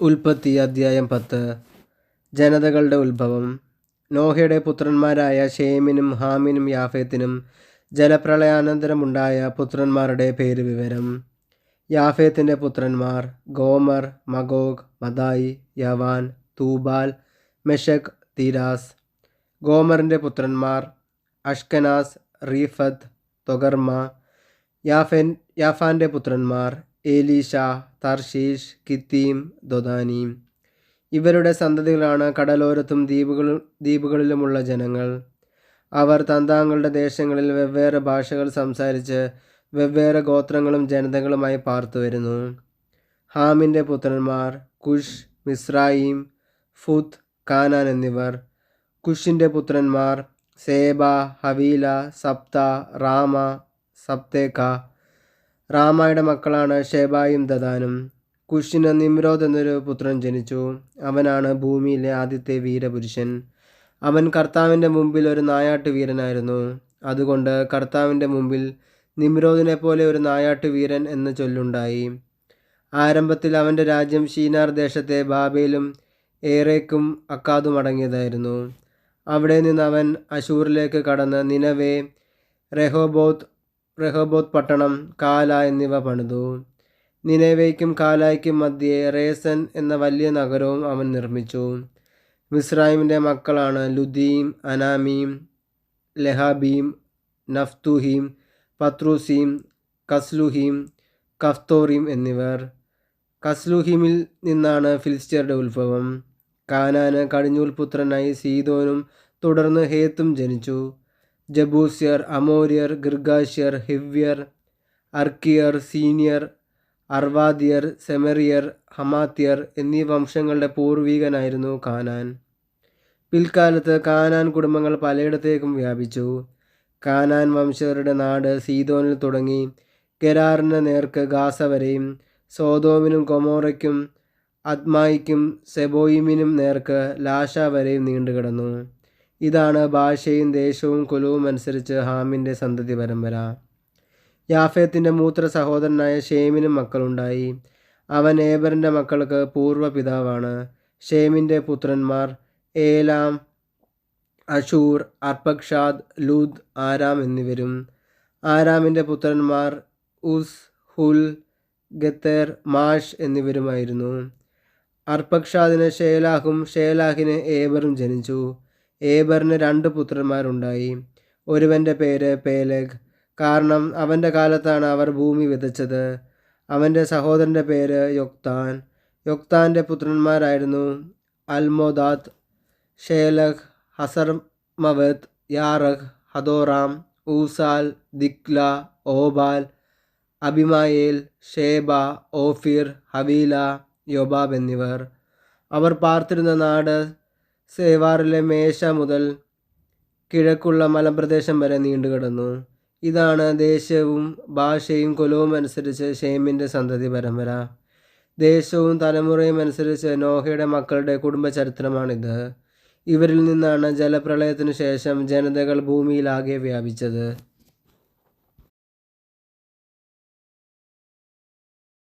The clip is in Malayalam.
ഉൽപ്പത്തി അധ്യായം പത്ത്. ജനതകളുടെ ഉത്ഭവം. നോഹയുടെ പുത്രന്മാരായ ഷേമിനും ഹാമിനും യാഫേത്തിനും ജലപ്രളയാനന്തരമുണ്ടായ പുത്രന്മാരുടെ പേര് വിവരം. യാഫേത്തിന്റെ പുത്രന്മാർ ഗോമർ മഗോഗ് മദായി യവാൻ തൂബാൽ മെഷക് തീരാസ്. ഗോമറിന്റെ പുത്രന്മാർ അഷ്കനാസ് റീഫത്ത് തൊഗർമ യാഫെൻ യാഫാന്റെ പുത്രന്മാർ ഏലീഷ തർഷീഷ് കിത്തീം ദൊദാനീം. ഇവരുടെ സന്തതികളാണ് കടലോരത്തും ദ്വീപുകളും ദ്വീപുകളിലുമുള്ള ജനങ്ങൾ. അവർ തന്താങ്ങളുടെ ദേശങ്ങളിൽ വെവ്വേറെ ഭാഷകൾ സംസാരിച്ച് വെവ്വേറെ ഗോത്രങ്ങളും ജനതകളുമായി പാർത്തു വരുന്നു. ഹാമിന്റെ പുത്രന്മാർ കുഷ് മിസ്രായിം ഫുത്ത് കാനാൻ എന്നിവർ. കുഷിന്റെ പുത്രന്മാർ സേബ ഹവീല സപ്ത റാമ സപ്തേക്ക. റാമയുടെ മക്കളാണ് ഷേബായും ദദാനും. കുഷിന് നിമ്രോദ് എന്നൊരു പുത്രൻ ജനിച്ചു. അവനാണ് ഭൂമിയിലെ ആദ്യത്തെ വീരപുരുഷൻ. അവൻ കർത്താവിന്റെ മുമ്പിൽ ഒരു നായാട്ടു വീരനായിരുന്നു അതുകൊണ്ട് കർത്താവിന്റെ മുമ്പിൽ നിമ്രോദിനെ പോലെ ഒരു നായാട്ടു വീരൻ എന്ന ചൊല്ലുണ്ടായി. ആരംഭത്തിൽ അവന്റെ രാജ്യം ഷീനാർ ദേശത്തെ ബാബയിലും ഏറേക്കും അക്കാദും അടങ്ങിയതായിരുന്നു. അവിടെ നിന്ന് അവൻ അശൂറിലേക്ക് കടന്ന് നിനവേ റെഹോബോത്ത് റെഹോബോത്ത് പട്ടണം കാല എന്നിവ പണിതു. നിനവയ്ക്കും കാലായ്ക്കും മധ്യേ റേസൻ എന്ന വലിയ നഗരവും അവൻ നിർമ്മിച്ചു. മിസ്രൈമിന്റെ മക്കളാണ് ലുദീം അനാമീം ലഹാബീം നഫ്തുഹീം പത്രൂസീം കസ്ലുഹീം കഫ്തോറീം എന്നിവർ. കസ്ലുഹീമിൽ നിന്നാണ് ഫിലിസ്റ്റിയറുടെ ഉത്ഭവം. കാനാന് കടിഞ്ഞൂൽ പുത്രനായി സീതോനും തുടർന്ന് ഹേത്തും ജനിച്ചു. ജബൂസ്യർ അമോര്യർ ഗിർഗാഷ്യർ ഹിവ്യർ അർക്കിയർ സീനിയർ അർവാദിയർ സെമറിയർ ഹമാത്യർ എന്നീ വംശങ്ങളുടെ പൂർവീകനായിരുന്നു കാനാൻ. പിൽക്കാലത്ത് കാനാൻ കുടുംബങ്ങൾ പലയിടത്തേക്കും വ്യാപിച്ചു. കാനാൻ വംശജരുടെ നാട് സീതോനിൽ തുടങ്ങി. ഗെരാറിന് നേർക്ക് ഗാസ വരെയും സോതോമിനും കൊമോറയ്ക്കും അദ്മായിക്കും സെബോയിമിനും നേർക്ക് ലാഷ വരെയും നീണ്ടുകിടന്നു. ഇതാണ് ഭാഷയും ദേശവും കുലവും അനുസരിച്ച് ഹാമിന്റെ സന്തതി പരമ്പര. യാഫേത്തിന്റെ മൂത്ര സഹോദരനായ ഷേമിനും മക്കളുണ്ടായി. അവൻ ഏബറിന്റെ മക്കൾക്ക് പൂർവ പിതാവാണ് ഷേമിന്റെ പുത്രന്മാർ Elam Asshur Arpachshad Lud Aram എന്നിവരും. ആരാമിന്റെ പുത്രന്മാർ ഉസ് ഹുൽ ഗത്തേർ മാഷ് എന്നിവരുമായിരുന്നു. അർപ്പക്ഷാദിന് ഷേലാഹും ഷേലാഹിന് ഏബറും ജനിച്ചു. ഏബറിന് രണ്ട് പുത്രന്മാരുണ്ടായി. ഒരുവന്റെ പേര് പേലഗ്. കാരണം അവന്റെ കാലത്താണ് അവർ ഭൂമി വിതച്ചത്. അവന്റെ സഹോദരന്റെ പേര് യൊക്താൻ. യൊക്താന്റെ പുത്രന്മാരായിരുന്നു Almodad Sheleph Hazarmaveth Jerah Hadoram Uzal Diklah Obal Abimael Sheba Ophir Havilah Jobab എന്നിവർ. അവർ പാർത്തിരുന്ന നാട് സേവാറിലെ മേശ മുതൽ കിഴക്കുള്ള മലപ്രദേശം വരെ നീണ്ടുകിടന്നു. ഇതാണ് ദേശവും ഭാഷയും കുലവും അനുസരിച്ച് ഷേമിന്റെ സന്തതി പരമ്പര. ദേശവും തലമുറയും അനുസരിച്ച് നോഹയുടെ മക്കളുടെ കുടുംബ ചരിത്രമാണിത്. ഇവരിൽ നിന്നാണ് ജലപ്രളയത്തിനു ശേഷം ജനതകൾ ഭൂമിയിലാകെ വ്യാപിച്ചത്.